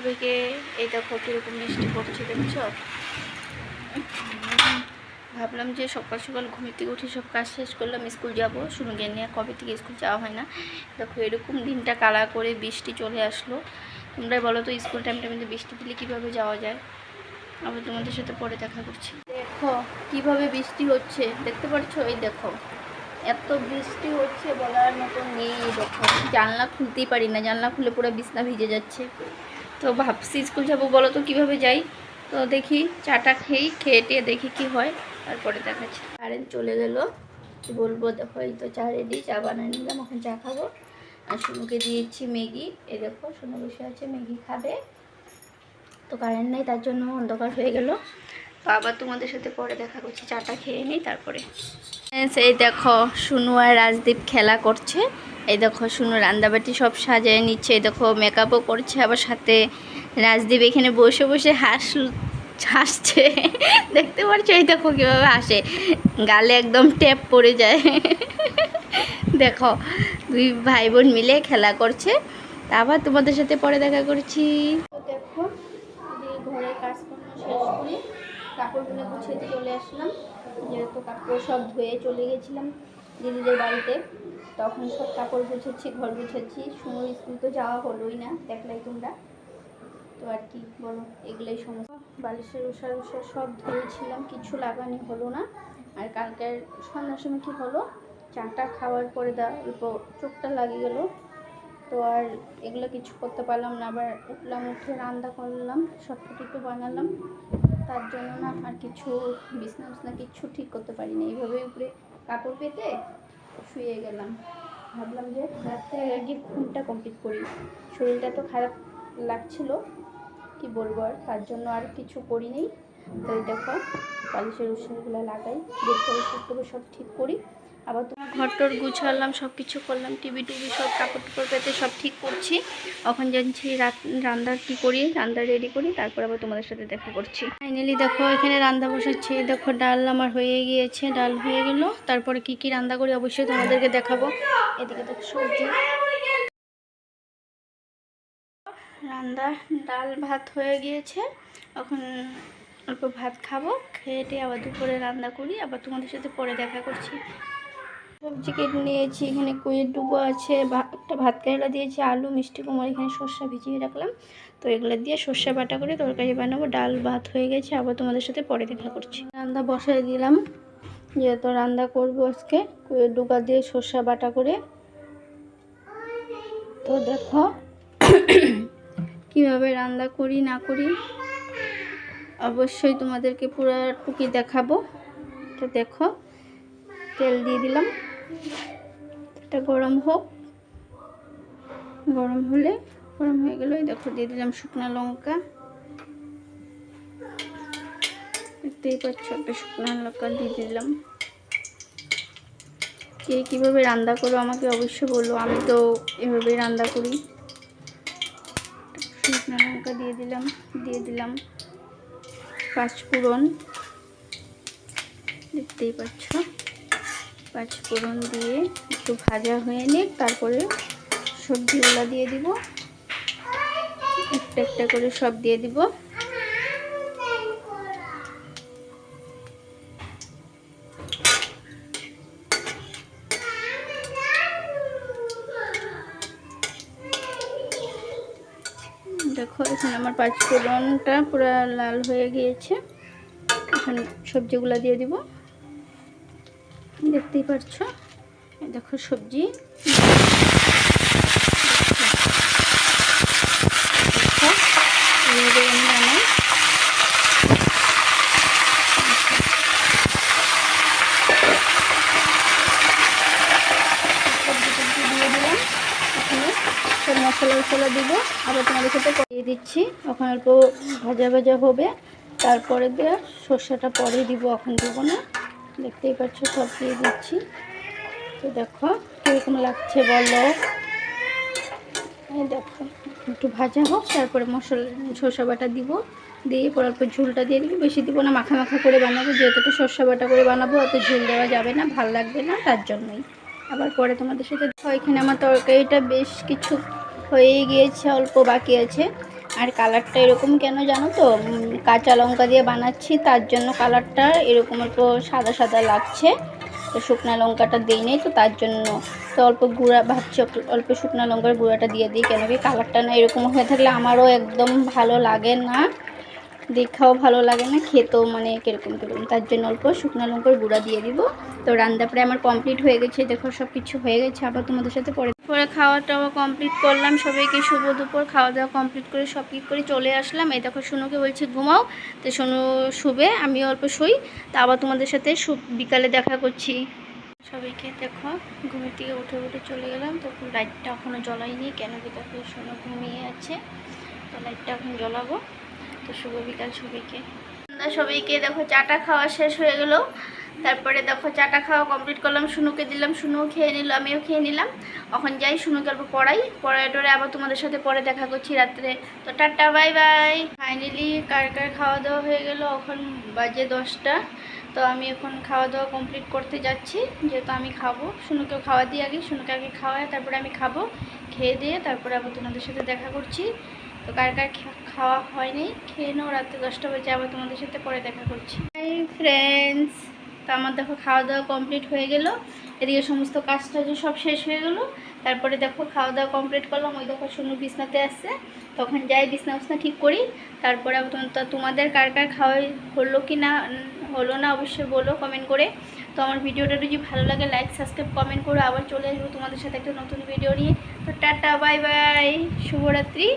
সবাইকে এই দেখো কীরকম মিষ্টি পড়ছে, দেখছ? ভাবলাম যে সকাল সকাল ঘুমের থেকে উঠে সব কাজ শেষ করলাম, স্কুল যাব। শুনুকে নিয়ে কবে থেকে স্কুল যাওয়া হয় না। দেখো এরকম দিনটা কালা করে বৃষ্টি চলে আসলো। তোমরা বলো তো স্কুল টাইমটা কিন্তু বৃষ্টি দিলে কীভাবে যাওয়া যায়? আবার তোমাদের সাথে পরে দেখা করছি। দেখো কীভাবে বৃষ্টি হচ্ছে, দেখতে পাচ্ছ এই দেখো। এত বৃষ্টি হচ্ছে বলার মতো নেই, দেখো। জানলা খুলতেই পারি না, জানলা খুলে পুরো বিছনা ভিজে যাচ্ছে। তো ভাবছি স্কুল যাব বলো তো কীভাবে যাই? তো দেখি চাটা খেয়েই খেয়ে টেয়ে দেখি কি হয়, তারপরে দেখাচ্ছি। কারেন্ট চলে গেল, কি বলব, দেখো এই তো চা রেডি চা বানিয়ে নিলাম, এখন চা খাব। আর সোনুকে দিয়েছি ম্যাগি এ দেখো সোনু বসে আছে, ম্যাগি খাবে। তো কারেন্ট নেই, তার জন্য অন্ধকার হয়ে গেল। আবার তোমাদের সাথে পরে দেখা করছি, চাটা খেয়ে নিই তারপরে। সেই দেখো, সুনু আর রাজদীপ খেলা করছে। এই দেখো, সুনু রান্দাবাটি সব সাজিয়ে নিচ্ছে। এই দেখো মেকআপও করছে, আবার সাথে রাজদীপ এখানে বসে বসে হাস হাসছে। দেখতে পাচ্ছ এই দেখো কীভাবে হাসে। গালে একদম ট্যাপ পড়ে যায়। দেখো, দুই ভাই বোন মিলে খেলা করছে। আবার তোমাদের সাথে পরে দেখা করছি। দেখো করে কাপড়গুলো গুছিয়ে দিয়ে চলে আসলাম। যেহেতু কাপড় সব ধুয়ে চলে গেছিলাম দিদিদের বাড়িতে, তখন সব কাপড় গুছেছি, ঘর গুছেছি। সুন্দর স্কুল তো যাওয়া হলোই না, দেখলাই তোমরা। তো আর কি বলো, এগুলোই সমস্যা বালিশের উষার উষার সব ধুয়েছিলাম, কিছু লাগানি হলো না। আর কালকের সন্ধ্যার সময় কী হলো, চাটা খাওয়ার পরে দা অল্প চোখটা লাগিয়ে গেলো। তো আর এগুলো কিছু করতে পারলাম না, আবার উঠলাম, উঠে রান্না করলাম শর্টকাট একটু বানালাম। তার জন্য না আর কিছু বিছনা বিছনা কিছু ঠিক করতে পারি পারিনি। এইভাবে উপরে কাপড় পেতে শুয়ে গেলাম। ভাবলাম যে রাত্রে আগে ঘুমটা কমপ্লিট করি। শরীরটা তো খারাপ লাগছিল, কি বলব আর? তার জন্য আর কিছু করিনি। তো এই দেখো, পালিশের উষাগুলো লাগাই পরিষ্কার করে সব ঠিক করি। আবার তোমার ঘরটর গুছালাম সব কিছু করলাম টিভি টুবি সব কাপড় টুপড় পেতে সব ঠিক করছি। এখন জানছি রাত, রান্নার কী করি, রান্না রেডি করি, তারপর আবার তোমাদের সাথে দেখা করছি। ফাইনালি দেখো, এখানে রান্না বসাচ্ছি। দেখো, ডাল আমার হয়ে গিয়েছে, ডাল হয়ে গেল। তারপরে কি কি রান্না করি অবশ্যই তোমাদেরকে দেখাবো। এদিকে দেখো সবজি। রান্না, ডাল, ভাত হয়ে গিয়েছে। এখন অল্প ভাত খাব খেয়ে আবার দুপুরে রান্না করি। আবার তোমাদের সাথে পরে দেখা করছি। সবজি কেটে নিয়েছি, এখানে কুইয়ের ডুবো আছে একটা ভাত কেরালা দিয়েছি, আলু, মিষ্টি কুমড়ো, এখানে সর্ষা ভিজিয়ে রাখলাম। তো এগুলো দিয়ে সর্ষে বাটা করে তরকারি বানাবো, ডাল, ভাত হয়ে গেছে, আবার তোমাদের সাথে পরে দেখা করছি। রান্না বসাই দিলাম, যেহেতু রান্না করব আজকে কুইয়ের ডুবা দিয়ে সর্ষা বাটা করে। তো দেখো, কীভাবে রান্না করি, না করি, অবশ্যই তোমাদেরকে পুরো টুকি দেখাবো। তো দেখো, তেল দিয়ে দিলাম। এটা গরম হোক। গরম হলে, গরম হয়ে গেলে দেখো দিয়ে দিলাম শুকনো লঙ্কা। দেখতেই পাচ্ছ, একটা শুকনো লঙ্কা দিয়ে দিলাম। কে কীভাবে রান্না করো আমাকে অবশ্যই বলো, আমি তো এভাবেই রান্না করি। শুকনো লঙ্কা দিয়ে দিলাম দিয়ে দিলাম পাঁচ পাঁচফোড়ন। দেখতেই পাচ্ছ। পাঁচফোড়ন দিয়ে একটু ভাজা হয়ে নিক তারপরে সবজিগুলো দিয়ে দিব। একটা একটা করে সব দিয়ে দিব। দেখো, এখানে আমার পাঁচফোড়নটা পুরো লাল হয়ে গিয়েছে। এখন সবজিগুলো দিয়ে দিব। দেখতেই পাচ্ছ দেখো সবজি। মশলা মশলা দিব আবার তোমাদের সাথে দিয়ে দিচ্ছি। ওখানে অল্প ভাজা ভাজা হবে। তারপরে দিয়ে সর্ষেটা পরে দিব। এখন দিব না। দেখতেই পাচ্ছ সব দিয়ে দিচ্ছি। তো দেখো, কীরকম লাগছে বলো? দেখো, একটু ভাজা হোক, তারপরে মশলা, সর্ষে বাটা দিব। দিয়ে পর অল্প ঝুলটা দিয়ে দিব বেশি দিব না, মাখা মাখা করে বানাবো। যেহেতু সর্ষে বাটা করে বানাবো, অত ঝুল দেওয়া যাবে না, ভালো লাগবে না, তার জন্যই। আবার পরে তোমাদের সাথে এখানে আমার তরকারিটা বেশ কিছু হয়ে গিয়েছে, অল্প বাকি আছে। আর কালারটা এরকম কেন জানো তো? কাঁচা লঙ্কা দিয়ে বানাচ্ছি, তার জন্য কালারটা এরকম অল্প সাদা সাদা লাগছে। তো শুকনা লঙ্কাটা দিই নেই, তো তার জন্য। তো অল্প গুঁড়া ভাবছি অল্প- শুকনা লঙ্কার গুঁড়াটা দিয়ে দিই। কেন কি কালারটা না এরকম হয়ে থাকলে আমারও একদম ভালো লাগে না। দেখাও ভালো লাগে না, খেতেও মানে কীরকম কীরকম। তার জন্য অল্প শুকনো লঙ্কার গুঁড়া দিয়ে দিব। তো রান্না প্রায় আমার কমপ্লিট হয়ে গেছে, দেখো সব কিছু হয়ে গেছে, আবার তোমাদের সাথে পরে পরে খাওয়া টাওয়া কমপ্লিট করলাম, সবাইকে শুভ দুপুর, খাওয়া দাওয়া কমপ্লিট করে সব কিছু করে চলে আসলাম। এই দেখো শুনুকে বলছি, ঘুমাও। তো শুনু শুবে আমি অল্প শুই। তা আবার তোমাদের সাথে বিকালে দেখা করছি। সবাইকে দেখো, ঘুমের থেকে উঠে উঠে চলে গেলাম। তখন লাইটটা এখনও জ্বলাইনি, কেন কি দেখো শোনো ঘুমিয়ে আছে। তো লাইটটা এখন জ্বলাবো। তো শুভ বিকাল সবাইকে। সবাইকে দেখো চাটা খাওয়া শেষ হয়ে গেল। তারপরে দেখো চাটা খাওয়া কমপ্লিট করলাম শুনুকে দিলাম শুনুও খেয়ে নিল, আমিও খেয়ে নিলাম। এখন যাই শুনুকে অল্প পড়াই পড়াই টড়ে আবার তোমাদের সাথে পরে দেখা করছি রাত্রে। তো টাটা, বাই বাই। ফাইনালি কার কার খাওয়া দাওয়া হয়ে গেল? এখন বাজে দশটা। তো আমি এখন খাওয়া দাওয়া কমপ্লিট করতে যাচ্ছি। যেহেতু আমি খাব শুনুকে খাওয়া দিয়ে আগে শুনুকে আগে খাওয়ায়, তারপরে আমি খাব, খেয়ে দিয়ে তারপরে আবার তোমাদের সাথে দেখা করছি। তো কার কার খাওয়া হয়নি, খেয়ে নাও, রাত্রে দশটা বাজে আবার তোমাদের সাথে পরে দেখা করছি। হাই ফ্রেন্ডস তো আমার দেখো খাওয়া দাওয়া কমপ্লিট হয়ে গেল। এদিকে সমস্ত কাজ টাজ সব শেষ হয়ে গেলো। তারপরে দেখো খাওয়া দাওয়া কমপ্লিট করলাম। ওই দেখো শুনু বিছনাতে আসছে তখন যাই বিছনা বিছনা ঠিক করি। তারপরে তোমাদের কার কার খাওয়া হলো কি না, হলো না অবশ্যই বলো কমেন্ট করে। তো আমার ভিডিওটা যদি ভালো লাগে লাইক সাবস্ক্রাইব কমেন্ট করো আবার চলে আসব তোমাদের সাথে একটা নতুন ভিডিও নিয়ে। তো টাটা বাই বাই শুভরাত্রি।